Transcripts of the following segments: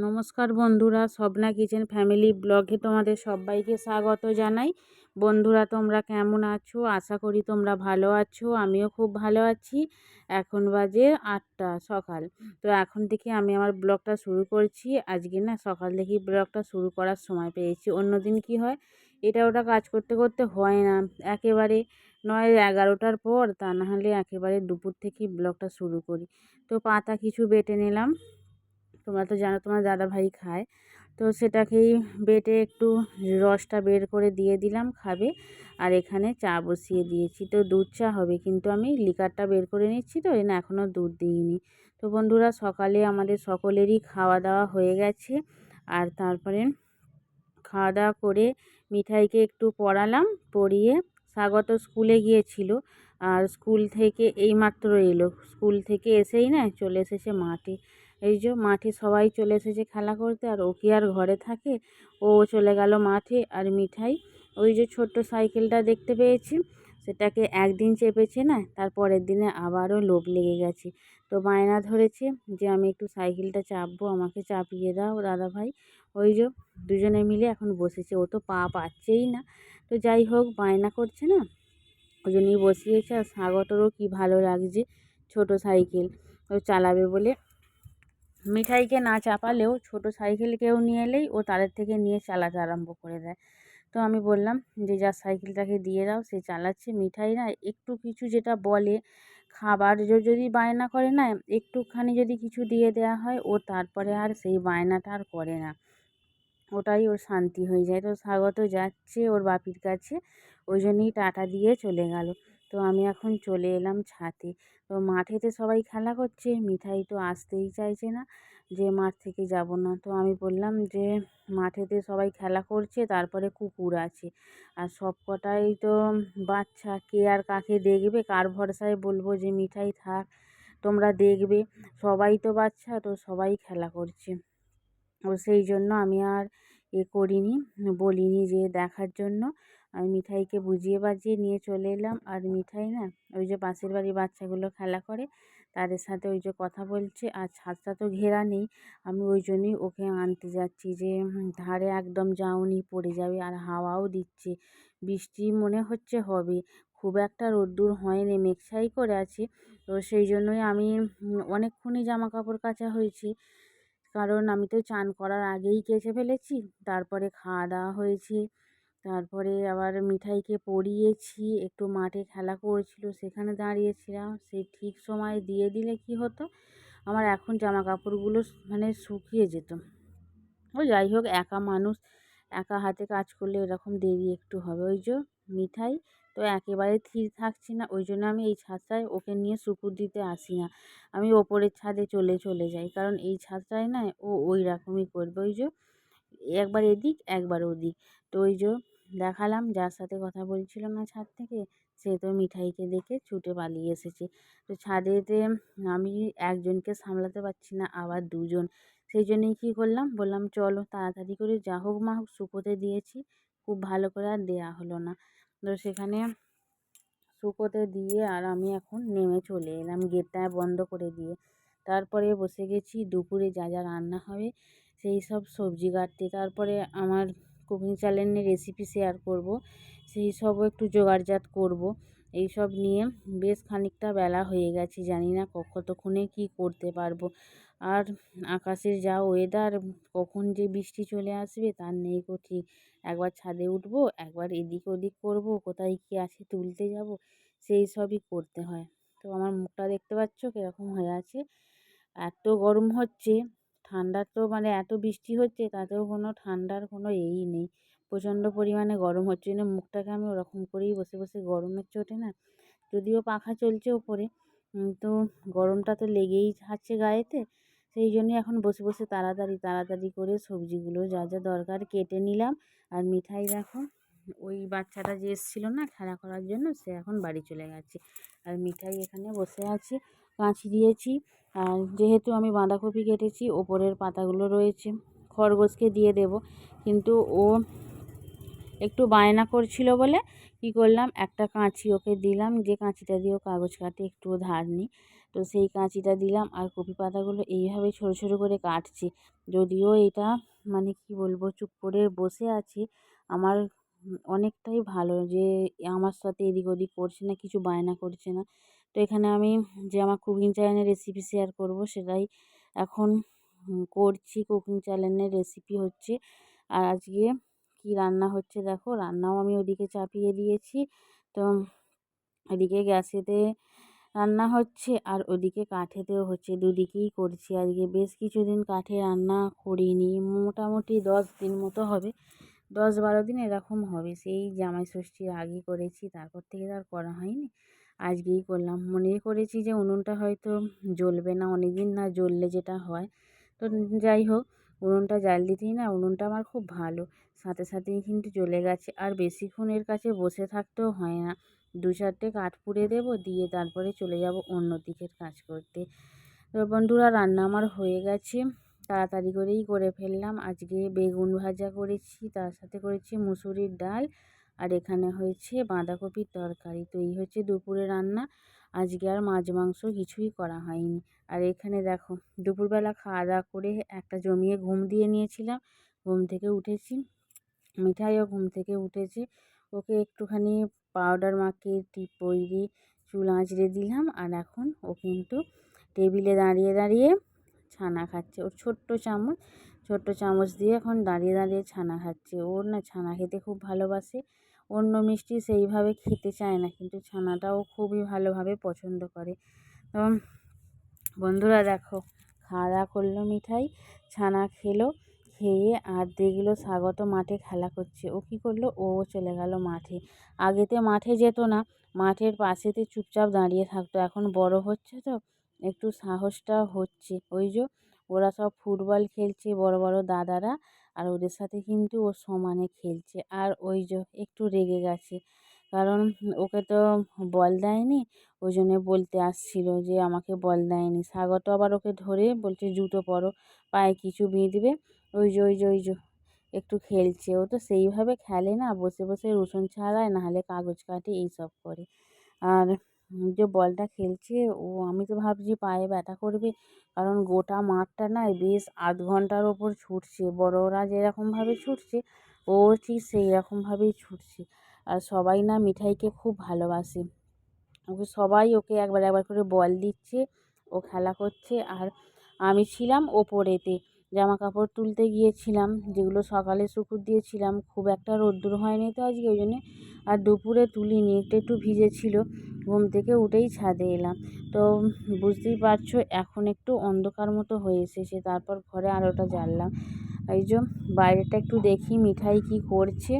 নমস্কার বন্ধুরা, Swapna kitchen family ব্লগে তোমাদের সবাইকে স্বাগত জানাই। বন্ধুরা, তোমরা কেমন আছো? আশা করি তোমরা ভালো আছো, আমিও খুব ভালো আছি। এখন বাজে আটটা সকাল। তো এখন থেকে আমি আমার ব্লগটা শুরু করছি। আজকে না সকাল থেকেই ব্লগটা শুরু করার সময় পেয়েছি। অন্য দিন কী হয়? এটা ওটা কাজ করতে করতে হয় না। একেবারে নয়, এগারোটার পর তা নাহলে একেবারে দুপুর থেকেই ব্লগটা শুরু করি। তো পাতা কিছু বেটে নিলাম। তোমরা তো জানো তোমার দাদাভাই খায়। তো সেটাকেই বেটে একটু রসটা বের করে দিয়ে দিলাম খাবে। আর এখানে চা বসিয়ে দিয়েছি। তো দুধ চা হবে, কিন্তু আমি লিকারটা বের করে নিচ্ছি তো না এখনও দুধ দিইনি। তো বন্ধুরা, সকালে আমাদের সকলেরই খাওয়া দাওয়া হয়ে গেছে। আর তারপরে খাওয়া দাওয়া করে মিঠাইকে একটু পড়ালাম, পড়িয়ে স্বাগত স্কুলে গিয়েছিল। আর স্কুল থেকে এইমাত্র এলো। স্কুল থেকে এসেই না চলে এসেছে মাঠে। এই যে মাঠে সবাই চলে এসেছে খেলা করতে, আর ও কি আর ঘরে থাকে। ও চলে গেল মাঠে, আর মিঠাই, ওই যে ছোট্ট সাইকেলটা দেখতে পেয়েছি। সেটাকে একদিন চেপেছে না, তার পরের দিনে আবারও লোভ লেগে গেছে। তো বায়না ধরেছে যে আমি একটু সাইকেলটা চাপবো, আমাকে চাপিয়ে দাও দাদা ভাই ওই যে দুজনে মিলে এখন বসেছে, ও তো পা পাচ্ছেই না। তো যাই হোক, বায়না করছে না ওই জন্যই বসিয়েছে, আর স্বাগতরও কী ভালো লাগছে ছোট সাইকেল। ও চালাবে বলে মিঠাইকে না চাপালেও ছোটো সাইকেল কেউ নিয়ে এলেই ও তাদের থেকে নিয়ে চালাতে আরম্ভ করে দেয়। তো আমি বললাম যে যার সাইকেলটাকে দিয়ে দাও, সে চালাচ্ছে। মিঠাই না একটু কিছু যেটা বলে, খাবার যদি বায়না করে না, একটুখানি যদি কিছু দিয়ে দেওয়া হয়, ও তারপরে আর সেই বায়নাটা আর করে না। ওটাই ওর শান্তি হয়ে যায়। তো স্বাগত যাচ্ছে ওর বাপির কাছে। ওই জন্যই টাটা দিয়ে চলে গেল। তো আমি এখন চলে এলাম ছাদে। তো মাঠেতে সবাই খেলা করছে, মিঠাই তো আসতেই চাইছে না যে মাঠ থেকে যাব না। তো আমি বললাম যে মাঠেতে সবাই খেলা করছে, তারপরে কুকুর আছে। আর সব কটাই তো বাচ্চা, কে আর কাকে দেখবে? কার ভরসায় বলব যে মিঠাই থাক, তোমরা দেখবে। সবাই তো বাচ্চা, তো সবাই খেলা করছে। ও সেই জন্য আমি আর এ করিনি, বলিনি যে দেখার জন্য। আমি মিঠাইকে বুঝিয়ে বাজিয়ে নিয়ে চলে এলাম। আর মিঠাই না, ওই যে পাশের বাড়ির বাচ্চাগুলো খেলা করে, তাদের সাথে ওই যে কথা বলছে আর ছাদটা তো ঘেরা নেই, আমি ওই জন্যই ওকে আনতে যাচ্ছি যে ধারে একদম জাউনি পড়ে যাবে আর হাওয়াও দিচ্ছে। বৃষ্টি মনে হচ্ছে হবে, খুব একটা রোদ্দুর হয়নি মেঘছাই করে আছে। তো সেই জন্যই আমি অনেকক্ষণই জামা কাপড় কাচা হয়েছে। কারণ আমি তো চান করার আগেই কেচে ফেলেছি, তারপরে খাওয়া দাওয়া হয়েছে। তারপরে আবার মিঠাইকে পরিয়েছি একটু মাঠে খেলা করছিল, সেখানে দাঁড়িয়েছিলাম, সে ঠিক সময় দিয়ে দিলে কি হতো? আমার এখন জামা কাপড়গুলো মানে শুকিয়ে যেত। ও যাই হোক, একা মানুষ, একা হাতে কাজ করলে এরকম দেরি একটু হবে। ওই যে মিঠাই তো একেবারে স্থির থাকছে না, ওই জন্য আমি এই ছাদটায় ওকে নিয়ে শুকুর দিতে আসি না। আমি ওপরের ছাদে চলে চলে যাই, কারণ এই ছাদটায় না ও ওই রকমই করবে। ওই যে একবার এদিক, একবার ওদিক। তো ওই যে দেখালাম। যার সাথে কথা বলছিলাম না ছাদ থেকে, সে তো মিঠাইকে দেখে ছুটে পালিয়ে এসেছে। তো ছাদেতে আমি একজনকে সামলাতে পারছি না, আবার দুজন। সেই জন্যেই কী করলাম? বললাম, চলো তাড়াতাড়ি করে যা হোক মা হোক শুকোতে দিয়েছি। খুব ভালো করে আর দেওয়া হলো না। তো সেখানে শুকোতে দিয়ে আর আমি এখন নেমে চলে এলাম গেটটা বন্ধ করে দিয়ে। তারপরে বসে গেছি, দুপুরে যা যা রান্না হবে, সেই সব সবজি কাটতে। তারপরে আমার কুকিং চ্যানেলে রেসিপি শেয়ার করব। সেই সবও একটু জোগাড়জাত করব। এই সব নিয়ে বেশ খানিকটা বেলা হয়ে গেছে, জানি না কতক্ষণে কী করতে পারব। আর আকাশের যা ওয়েদার কখন যে বৃষ্টি চলে আসবে তার নেই কো ঠিক। একবার ছাদে উঠবো, একবার এদিক ওদিক করব, কোথায় কী আছে তুলতে যাব, সেই সবই করতে হয়। তো আমার মুখটা দেখতে পাচ্ছ কীরকম হয়ে আছে? এত গরম হচ্ছে ঠান্ডার তো মানে এত বৃষ্টি হচ্ছে তাতেও কোনো ঠান্ডার কোনো এই নেই। প্রচণ্ড পরিমাণে গরম হচ্ছে জন্য মুখটাকে আমি ওরকম করেই বসে বসে গরমের চোটে না, যদিও পাখা চলছে ওপরে তো গরমটা তো লেগেই আছে গায়েতে, সেই জন্যই এখন বসে বসে তাড়াতাড়ি তাড়াতাড়ি করে সবজিগুলো যা যা দরকার কেটে নিলাম। আর মিঠাই দেখো, ওই বাচ্চাটা যে এসেছিল না খেলা করার জন্য, সে এখন বাড়ি চলে গেছে। আর মিঠাই এখানে বসে আছে, কাঁচি দিয়েছি। আর যেহেতু আমি বাঁধাকপি কেটেছি, ওপরের পাতাগুলো রয়েছে, খরগোশকে দিয়ে দেব। কিন্তু ও একটু বায়না করছিল বলে কী করলাম, একটা কাঁচি ওকে দিলাম। যে কাঁচিটা দিয়ে ও কাগজ কাটে, একটুও ধার নেই। তো সেই কাঁচিটা দিলাম আর কপি পাতাগুলো এইভাবে ছোটো ছোটো করে কাটছি। যদিও এটা মানে কি বলব, চুপ করে বসে আছে, আমার অনেকটাই ভালো যে আমার সাথে এদিক ওদিক করছে না, কিছু বায়না করছে না। তো এখানে আমি যে আমার কুকিং চ্যানেলের রেসিপি শেয়ার করব সেটাই এখন করছি। কুকিং চ্যানেলের রেসিপি হচ্ছে। আর আজকে কি রান্না হচ্ছে দেখো? রান্নাও আমি ওদিকে চাপিয়ে দিয়েছি। তো এদিকে গ্যাসেতে রান্না হচ্ছে আর ওদিকে কাঠেতেও হচ্ছে। দুদিকেই করছি আজকে। বেশ কিছুদিন কাঠে রান্না করিনি। মোটামুটি দশ দিন মতো হবে। দশ বারো দিন এরকম হবে। সেই জামাই ষষ্ঠীর আগে করেছি। তারপর থেকে আর করা হয়নি। আজকেই করলাম। মনে করেছি যে উনুনটা হয়তো জ্বলবে না অনেক দিন না জ্বললে যেটা হয়। তো যাই হোক, উনুনটা জ্বাল দিতেই না, উনুনটা আমার খুব ভালো। সাথে সাথেই কিন্তু জ্বলে গেছে। আর বেশিক্ষণ এর কাছে বসে থাকতেও হয় না। দু চারটে কাঠ পুড়ে দেবো, দিয়ে তারপরে চলে যাব অন্য দিকের কাজ করতে। তো বন্ধুরা, রান্না আমার হয়ে গেছে। তাড়াতাড়ি করেই করে ফেললাম। আজকে বেগুন ভাজা করেছি, তার সাথে করেছি মুসুরির ডাল। আর এখানে হয়েছে বাঁধাকপির তরকারি। তো এই হচ্ছে দুপুরে রান্না। আজকে আর মাছ মাংস কিছুই করা হয়নি। আর এখানে দেখো, দুপুরবেলা খাওয়া দাওয়া করে একটা জমিয়ে ঘুম দিয়ে নিয়েছিলাম। ঘুম থেকে উঠেছি, মিঠাইও ঘুম থেকে উঠেছে। ওকে একটুখানি পাউডার মাখিয়ে, টিপ পরিয়ে, চুল আঁচড়ে দিলাম। আর এখন ও কিন্তু টেবিলে দাঁড়িয়ে দাঁড়িয়ে ছানা খাচ্ছে। ওর ছোট্ট চামচ ছোট্ট চামচ দিয়ে এখন দাঁড়িয়ে দাঁড়িয়ে ছানা খাচ্ছে। ওর না ছানা খেতে খুব ভালোবাসে। অন্য মিষ্টি সেইভাবে খেতে চায় না, কিন্তু ছানাটাও খুবই ভালোভাবে পছন্দ করে। এবং বন্ধুরা দেখো খাওয়া দাওয়া করল মিঠাই, ছানা খেলো, খেয়ে আর দেখল স্বাগত মাঠে খেলা করছে। ও কী করল? ও চলে গেল মাঠে। আগেতে মাঠে যেত না, মাঠের পাশেতে চুপচাপ দাঁড়িয়ে থাকতো। এখন বড় হচ্ছে তো, একটু সাহসটা হচ্ছে। ওই যে ওরা সব ফুটবল খেলছে, বড় বড় দাদারা। আর ওদের সাথে কিন্তু ও সমানে খেলছে। আর ওই যে একটু রেগে গেছে। কারণ ওকে তো বল দেয়নি। ওই জন্যে বলতে আসছিল যে, আমাকে বল দেয়নি। স্বাগত আবার ওকে ধরে বলছে, জুতো পরো, পায়ে কিছু বিঁধবে। ওই যে ওই যে ওই যে, একটু খেলছে। ও তো সেইভাবে খেলে না, বসে বসে রসুন ছাড়ায়, নাহলে কাগজ কাটে এইসব করে। আর যে বলটা খেলছে, ও আমি তো ভাবছি পায়ে ব্যথা করবে। কারণ গোটা মাঠটা না বেশ আধ ঘণ্টার ওপর ছুটছে। বড়োরা যেরকমভাবে ছুটছে, ও ঠিক সেই রকমভাবেই ছুটছে। আর সবাই না মিঠাইকে খুব ভালোবাসে। ওকে সবাই ওকে একবার একবার করে বল দিচ্ছে, ও খেলা করছে। আর আমি ছিলাম ওপরেতে। জামা কাপড় তুলতে গিয়েছিলাম, যেগুলো সকালে শুকুর দিয়েছিলাম, খুব একটা রোদ্দুর হয়নি তো আজকে, ওই জন্যে আর দুপুরে তুলিনি, একটু একটু ভিজেছিল, ঘুম থেকে উঠেই ছাদে এলাম। তো বুঝতেই পারছ, এখন একটু অন্ধকার মতো হয়ে এসেছে, তারপর ঘরে আলোটা জ্বাললাম। এই যে বাইরেটা একটু দেখি, মিঠাই কী করছে,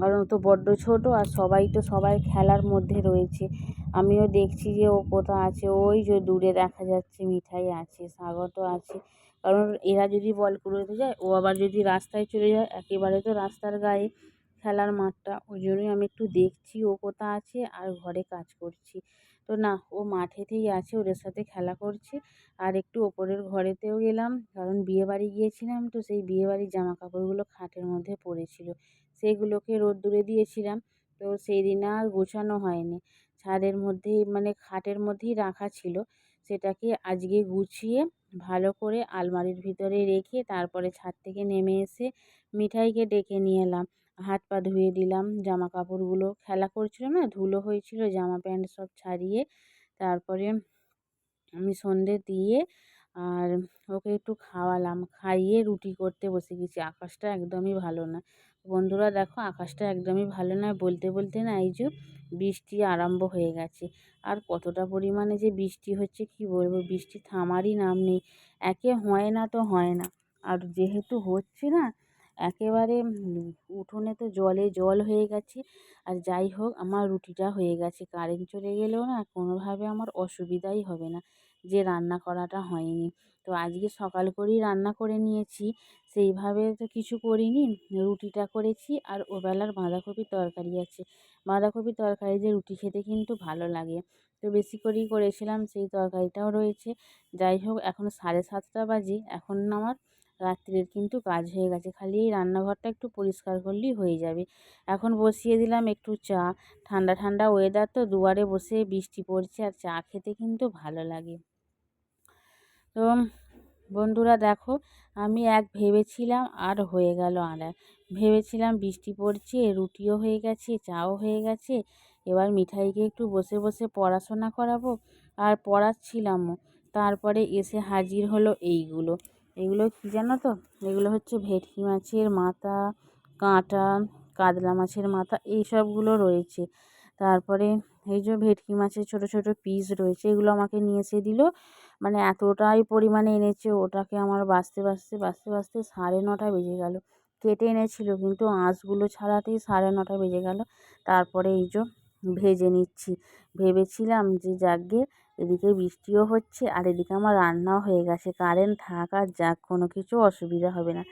কারণ তো বড্ড ছোটো আর সবাই তো সবাই খেলার মধ্যে রয়েছে। আমিও দেখছি যে ও কোথাও আছে, ওই যে দূরে দেখা যাচ্ছে মিঠাই আছে, স্বাগত আছে। কারণ এরা যদি বল কুড়োতে যায়, ও আবার যদি রাস্তায় চলে যায়, একেবারে তো রাস্তার গায়ে খেলার মাঠটা। ওই জন্যই আমি একটু দেখছি ও কোথা আছে আর ঘরে কাজ করছি। তো না, ও মাঠেতেই আছে, ওদের সাথে খেলা করছে। আর একটু ওপরের ঘরেতেও গেলাম, কারণ বিয়েবাড়ি গিয়েছিলাম তো সেই বিয়েবাড়ির জামা কাপড়গুলো খাটের মধ্যে পড়েছিল। সেইগুলোকে রোদ্দুরে দিয়েছিলাম, তো সেই দিন আর গোছানো হয়নি। ছাদের মধ্যেই মানে খাটের মধ্যেই রাখা ছিল। সেটাকে আজকে গুছিয়ে ভালো করে আলমারির ভিতরে রেখে তারপরে ছাদ থেকে নেমে এসে মিঠাইকে ডেকে নিয়ে এলাম। হাত পা ধুয়ে দিলাম জামা কাপড়গুলো খেলা করছিল না, ধুলো হয়েছিল, জামা প্যান্ট সব ছাড়িয়ে তারপরে আমি সন্ধে দিয়ে আর ওকে একটু খাওয়ালাম। খাইয়ে রুটি করতে বসে গেছি। আকাশটা একদমই ভালো না। বন্ধুরা দেখো আকাশটা একদমই ভালো নয়, বলতে বলতে না এই যে বৃষ্টি আরম্ভ হয়ে গেছে। আর কতটা পরিমাণে যে বৃষ্টি হচ্ছে কি বলব বৃষ্টি থামারই নাম নেই। একে হয় না তো হয় না। আর যেহেতু হচ্ছে না, একেবারে উঠোনে তো জলে জল হয়ে গেছে। আর যাই হোক, আমার রুটিটা হয়ে গেছে। কারেন্ট চলে গেলেও না কোনোভাবে আমার অসুবিধাই হবে না। যে রান্না করাটা হয়নি। তো আজকে সকাল করেই রান্না করে নিয়েছি। সেইভাবে তো কিছু করিনি। রুটিটা করেছি আর ওবেলার বাঁধাকপির তরকারি আছে। বাঁধাকপির তরকারি দিয়ে রুটি খেতে কিন্তু ভালো লাগে। তো বেশি করেই করেছিলাম, সেই তরকারিটাও রয়েছে। যাই হোক, এখন সাড়ে সাতটা বাজে। এখন আমার রাত্রের কিন্তু কাজ হয়ে গেছে। খালি এই রান্নাঘরটা একটু পরিষ্কার করলেই হয়ে যাবে। এখন বসিয়ে দিলাম একটু চা। ঠান্ডা ঠান্ডা ওয়েদার তো দুয়ারে বসে বৃষ্টি পড়ছে আর চা খেতে কিন্তু ভালো লাগে। তো বন্ধুরা দেখো, আমি এক ভেবেছিলাম আর হয়ে গেল আর এক। ভেবেছিলাম বৃষ্টি পড়ছে, রুটিও হয়ে গেছে, চাও হয়ে গেছে, এবার মিঠাইকে একটু বসে বসে পড়াশোনা করাবো। আর পড়াচ্ছিলামও তারপরে এসে হাজির হলো এইগুলো। এগুলো কী জানো তো? এগুলো হচ্ছে ভেটকি মাছের মাথা, কাঁটা, কাতলা মাছের মাথা, এই সবগুলো রয়েছে। তারপরে এই যে ভেটকি মাছের ছোটো ছোটো পিস রয়েছে, এগুলো আমাকে নিয়ে এসে দিল। মানে এতটাই পরিমাণে এনেছে, ওটাকে আমার বাছতে বাছতে বাছতে বাছতে সাড়ে নটা বেজে গেল। কেটে এনেছিল, কিন্তু আঁশগুলো ছাড়াতেই সাড়ে নটা বেজে গেল। তারপরে এই যে ভেজে নিচ্ছি। ভেবেছিলাম যে যাকগে, এদিকে বৃষ্টিও হচ্ছে আর এদিকে আমার রান্নাও হয়ে গেছে। কারেন্ট থাক আর যাক, কোনো কিছু অসুবিধা হবে না।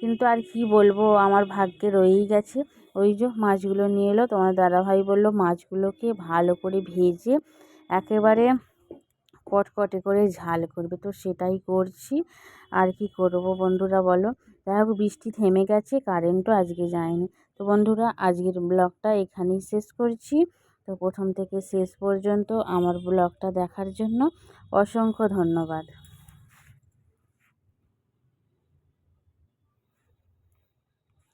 কিন্তু আর কি বলব, আমার ভাগ্যে রয়েই গেছে। ওই যে মাছগুলো নিয়ে এলো, তোমার দাদাভাই বলল, মাছগুলোকে ভালো করে ভেজে একেবারে কটকটে করে ঝাল করবে। তো সেটাই করছি। আর কি করব বন্ধুরা বলো? যাই হোক, বৃষ্টি থেমে গেছে, কারেন্টও আজকে যায়নি। তো বন্ধুরা, আজকের ব্লগটা এখানেই শেষ করছি। তো প্রথম থেকে শেষ পর্যন্ত আমার ব্লগটা দেখার জন্য অসংখ্য ধন্যবাদ।